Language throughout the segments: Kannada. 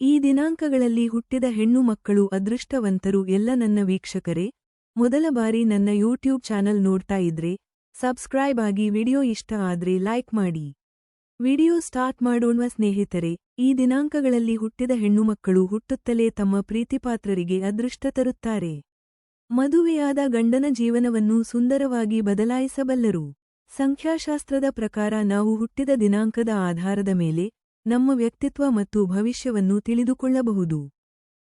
ಈ ದಿನಾಂಕಗಳಲ್ಲಿ ಹುಟ್ಟಿದ ಹೆಣ್ಣು ಮಕ್ಕಳು ಅದೃಷ್ಟವಂತರು ಎಲ್ಲ ನನ್ನ ವೀಕ್ಷಕರೇ. ಮೊದಲ ಬಾರಿ ನನ್ನ ಯೂಟ್ಯೂಬ್ ಚಾನಲ್ ನೋಡ್ತಾ ಇದ್ರೆ, ಸಬ್ಸ್ಕ್ರೈಬ್ ಆಗಿ ವಿಡಿಯೋ ಇಷ್ಟ ಆದ್ರೆ ಲೈಕ್ ಮಾಡಿ. ವಿಡಿಯೋ ಸ್ಟಾರ್ಟ್ ಮಾಡೋಣ ಸ್ನೇಹಿತರೆ, ಈ ದಿನಾಂಕಗಳಲ್ಲಿ ಹುಟ್ಟಿದ ಹೆಣ್ಣುಮಕ್ಕಳು ಹುಟ್ಟುತ್ತಲೇ ತಮ್ಮ ಪ್ರೀತಿಪಾತ್ರರಿಗೆ ಅದೃಷ್ಟ ತರುತ್ತಾರೆ. ಮದುವೆಯಾದ ಗಂಡನ ಜೀವನವನ್ನು ಸುಂದರವಾಗಿ ಬದಲಾಯಿಸಬಲ್ಲರು. ಸಂಖ್ಯಾಶಾಸ್ತ್ರದ ಪ್ರಕಾರ ನಾವು ಹುಟ್ಟಿದ ದಿನಾಂಕದ ಆಧಾರದ ಮೇಲೆ ನಮ್ಮ ವ್ಯಕ್ತಿತ್ವ ಮತ್ತು ಭವಿಷ್ಯವನ್ನು ತಿಳಿದುಕೊಳ್ಳಬಹುದು.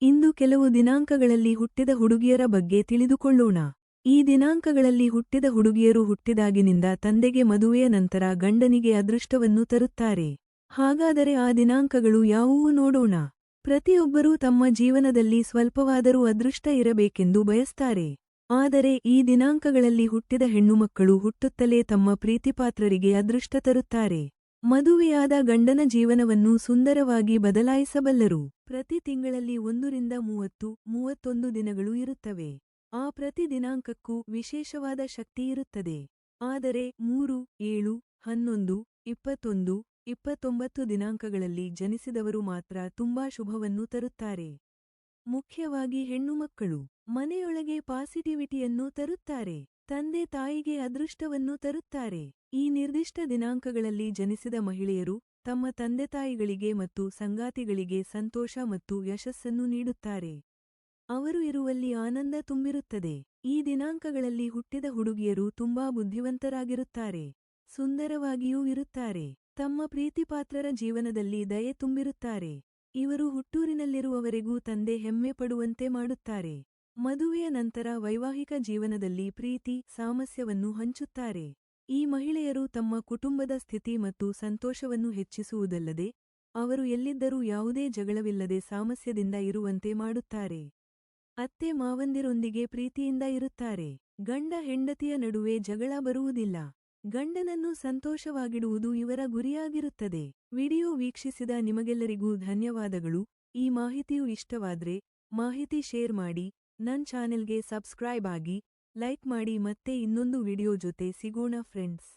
ಇಂದು ಕೆಲವು ದಿನಾಂಕಗಳಲ್ಲಿ ಹುಟ್ಟಿದ ಹುಡುಗಿಯರ ಬಗ್ಗೆ ತಿಳಿದುಕೊಳ್ಳೋಣ. ಈ ದಿನಾಂಕಗಳಲ್ಲಿ ಹುಟ್ಟಿದ ಹುಡುಗಿಯರು ಹುಟ್ಟಿದಾಗಿನಿಂದ ತಂದೆಗೆ ಮದುವೆಯ ನಂತರ ಗಂಡನಿಗೆ ಅದೃಷ್ಟವನ್ನು ತರುತ್ತಾರೆ. ಹಾಗಾದರೆ ಆ ದಿನಾಂಕಗಳು ಯಾವುವು ನೋಡೋಣ. ಪ್ರತಿಯೊಬ್ಬರೂ ತಮ್ಮ ಜೀವನದಲ್ಲಿ ಸ್ವಲ್ಪವಾದರೂ ಅದೃಷ್ಟ ಇರಬೇಕೆಂದು ಬಯಸ್ತಾರೆ. ಆದರೆ ಈ ದಿನಾಂಕಗಳಲ್ಲಿ ಹುಟ್ಟಿದ ಹೆಣ್ಣುಮಕ್ಕಳು ಹುಟ್ಟುತ್ತಲೇ ತಮ್ಮ ಪ್ರೀತಿಪಾತ್ರರಿಗೆ ಅದೃಷ್ಟ ತರುತ್ತಾರೆ. ಮದುವೆಯಾದ ಗಂಡನ ಜೀವನವನ್ನು ಸುಂದರವಾಗಿ ಬದಲಾಯಿಸಬಲ್ಲರು. ಪ್ರತಿ ತಿಂಗಳಲ್ಲಿ ಒಂದರಿಂದ ಮೂವತ್ತು, ಮೂವತ್ತೊಂದು ದಿನಗಳು ಇರುತ್ತವೆ. ಆ ಪ್ರತಿ ದಿನಾಂಕಕ್ಕೂ ವಿಶೇಷವಾದ ಶಕ್ತಿ ಇರುತ್ತದೆ. ಆದರೆ ಮೂರು, ಏಳು, ಹನ್ನೊಂದು, ಇಪ್ಪತ್ತೊಂದು, ಇಪ್ಪತ್ತೊಂಬತ್ತು ದಿನಾಂಕಗಳಲ್ಲಿ ಜನಿಸಿದವರು ಮಾತ್ರ ತುಂಬಾ ಶುಭವನ್ನು ತರುತ್ತಾರೆ. ಮುಖ್ಯವಾಗಿ ಹೆಣ್ಣುಮಕ್ಕಳು ಮನೆಯೊಳಗೆ ಪಾಸಿಟಿವಿಟಿಯನ್ನು ತರುತ್ತಾರೆ. ತಂದೆ ತಾಯಿಗೆ ಅದೃಷ್ಟವನ್ನು ತರುತ್ತಾರೆ. ಈ ನಿರ್ದಿಷ್ಟ ದಿನಾಂಕಗಳಲ್ಲಿ ಜನಿಸಿದ ಮಹಿಳೆಯರು ತಮ್ಮ ತಂದೆತಾಯಿಗಳಿಗೆ ಮತ್ತು ಸಂಗಾತಿಗಳಿಗೆ ಸಂತೋಷ ಮತ್ತು ಯಶಸ್ಸನ್ನು ನೀಡುತ್ತಾರೆ. ಅವರು ಇರುವಲ್ಲಿ ಆನಂದ ತುಂಬಿರುತ್ತದೆ. ಈ ದಿನಾಂಕಗಳಲ್ಲಿ ಹುಟ್ಟಿದ ಹುಡುಗಿಯರು ತುಂಬಾ ಬುದ್ಧಿವಂತರಾಗಿರುತ್ತಾರೆ. ಸುಂದರವಾಗಿಯೂ ಇರುತ್ತಾರೆ. ತಮ್ಮ ಪ್ರೀತಿಪಾತ್ರರ ಜೀವನದಲ್ಲಿ ದಯೆ ತುಂಬಿರುತ್ತಾರೆ. ಇವರು ಹುಟ್ಟೂರಿನಲ್ಲಿರುವವರೆಗೂ ತಂದೆ ಹೆಮ್ಮೆ ಪಡುವಂತೆ ಮಾಡುತ್ತಾರೆ. ಮದುವೆಯ ನಂತರ ವೈವಾಹಿಕ ಜೀವನದಲ್ಲಿ ಪ್ರೀತಿ ಸಾಮಸ್ಯವನ್ನು ಹಂಚುತ್ತಾರೆ. ಈ ಮಹಿಳೆಯರು ತಮ್ಮ ಕುಟುಂಬದ ಸ್ಥಿತಿ ಮತ್ತು ಸಂತೋಷವನ್ನು ಹೆಚ್ಚಿಸುವುದಲ್ಲದೆ, ಅವರು ಎಲ್ಲಿದ್ದರೂ ಯಾವುದೇ ಜಗಳವಿಲ್ಲದೆ ಸಾಮಸ್ಯದಿಂದ ಇರುವಂತೆ ಮಾಡುತ್ತಾರೆ. ಅತ್ತೆ ಮಾವಂದಿರೊಂದಿಗೆ ಪ್ರೀತಿಯಿಂದ ಇರುತ್ತಾರೆ. ಗಂಡ ಹೆಂಡತಿಯ ನಡುವೆ ಜಗಳ ಬರುವುದಿಲ್ಲ. ಗಂಡನನ್ನು ಸಂತೋಷವಾಗಿಡುವುದು ಇವರ ಗುರಿಯಾಗಿರುತ್ತದೆ. ವಿಡಿಯೋ ವೀಕ್ಷಿಸಿದ ನಿಮಗೆಲ್ಲರಿಗೂ ಧನ್ಯವಾದಗಳು. ಈ ಮಾಹಿತಿಯು ಇಷ್ಟವಾದ್ರೆ, ಮಾಹಿತಿ ಶೇರ್ ಮಾಡಿ ನನ್ ಚಾನೆಲ್ಗೆ ಸಬ್ಸ್ಕ್ರೈಬ್ ಆಗಿ ಲೈಕ್ ಮಾಡಿ ಮತ್ತೆ ಇನ್ನೊಂದು ವಿಡಿಯೋ ಜೊತೆ ಸಿಗೋಣ ಫ್ರೆಂಡ್ಸ್